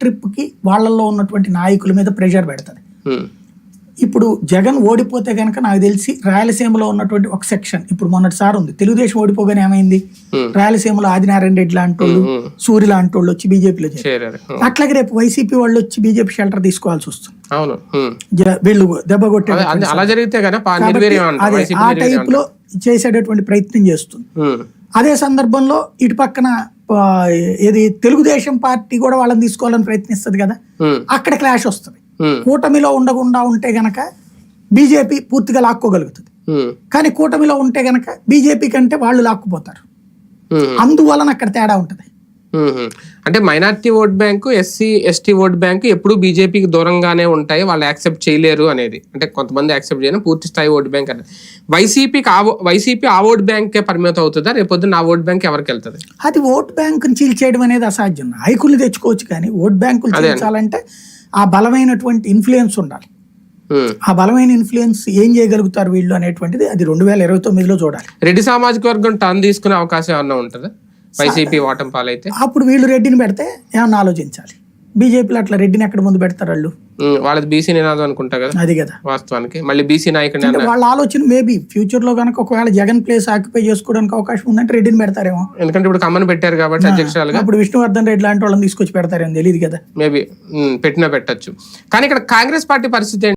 ట్రిప్కి వాళ్ళల్లో ఉన్నటువంటి నాయకుల మీద ప్రెషర్ పెడుతుంది. ఇప్పుడు జగన్ ఓడిపోతే గనక నాకు తెలిసి రాయలసీమలో ఉన్నటువంటి ఒక సెక్షన్ ఇప్పుడు మొన్నటిసారి ఉంది తెలుగుదేశం ఓడిపోగానే ఏమైంది. రాయలసీమలో ఆదినారాయణ రెడ్డి లాంటి వాళ్ళు సూర్య లాంటి వాళ్ళు వచ్చి బీజేపీలో అట్లాగే రేపు వైసీపీ వాళ్ళు వచ్చి బీజేపీ షెల్టర్ తీసుకోవాల్సి వస్తుంది. అవును వీళ్ళు దెబ్బ కొట్టే ఆ టైప్లో చేసేటటువంటి ప్రయత్నం చేస్తుంది. అదే సందర్భంలో ఇటు పక్కన ఏది తెలుగుదేశం పార్టీ కూడా వాళ్ళని తీసుకోవాలని ప్రయత్నిస్తుంది కదా అక్కడ క్లాష్ వస్తుంది. కూటమిలో ఉండకుండా ఉంటే గనక బీజేపీ పూర్తిగా లాక్కోగలుగుతుంది. కానీ కూటమిలో ఉంటే గనక బీజేపీ కంటే వాళ్ళు లాక్కుపోతారు. అందువలన అక్కడ తేడా ఉంటుంది. అంటే minority vote bank SC ST vote bank ఎప్పుడు బీజేపీకి దూరంగానే ఉంటాయి వాళ్ళు యాక్సెప్ట్ చేయలేరు అనేది. అంటే కొంతమంది యాక్సెప్ట్ చేయను పూర్తి స్థాయి ఓట్ బ్యాంక్ అనేది. వైసీపీకి ఆ వైసీపీ ఆ ఓట్ బ్యాంకే పరిమితం అవుతుందా? రేపొద్దున ఆ ఓట్ బ్యాంక్ ఎవరికి వెళ్తుంది? అది ఓట్ బ్యాంకుని చీల్చేయడం అనేది అసాధ్యం. నాయకుల్ని తెచ్చుకోవచ్చు కానీ ఓట్ బ్యాంకులు చీల్చాలంటే ఆ బలమైనటువంటి ఇన్ఫ్లుయెన్స్ ఉండాలి. ఆ బలమైన ఇన్ఫ్లుయెన్స్ ఏం చేయగలుగుతారు వీళ్ళు అనేటువంటిది అది రెండు వేల ఇరవై తొమ్మిదిలో చూడాలి. రెడ్డి సామాజిక వర్గం టర్న్ తీసుకునే అవకాశం ఏమన్నా ఉంటుందా? వైసీపీ ఓటం పాలైతే? అప్పుడు వీళ్ళు రెడ్డిని పెడితే ఏమన్నా ఆలోచించాలి. బీజేపీలో అట్లా రెడ్డిని ఎక్కడ ముందు పెడతారు వాళ్ళు. వాళ్ళది బీసీ నినాదం అనుకుంటా కదా? అది కదా. వాస్తవానికి. మళ్ళీ బీసీ అన్న వాళ్ళ ఆలోచన మేబీ ఫ్యూచర్లో కనుక ఒకవేళ జగన్ ప్లేస్ ఆక్యుపై చేసుకోవడానికి అవకాశం ఉందంటే రెడ్డిని పెడతారేమో. ఎందుకంటే ఇప్పుడు కమ్మని పెట్టారు కాబట్టి అధ్యక్షురాలుగా. అప్పుడు విష్ణువర్ధన్ రెడ్డి లాంటి వాళ్ళని తీసుకొచ్చి పెడతారేమో తెలియదు కదా. మేబీ పెట్టినా పెట్టచ్చు. కానీ ఇక్కడ కాంగ్రెస్ పార్టీ పరిస్థితి ఏంటి?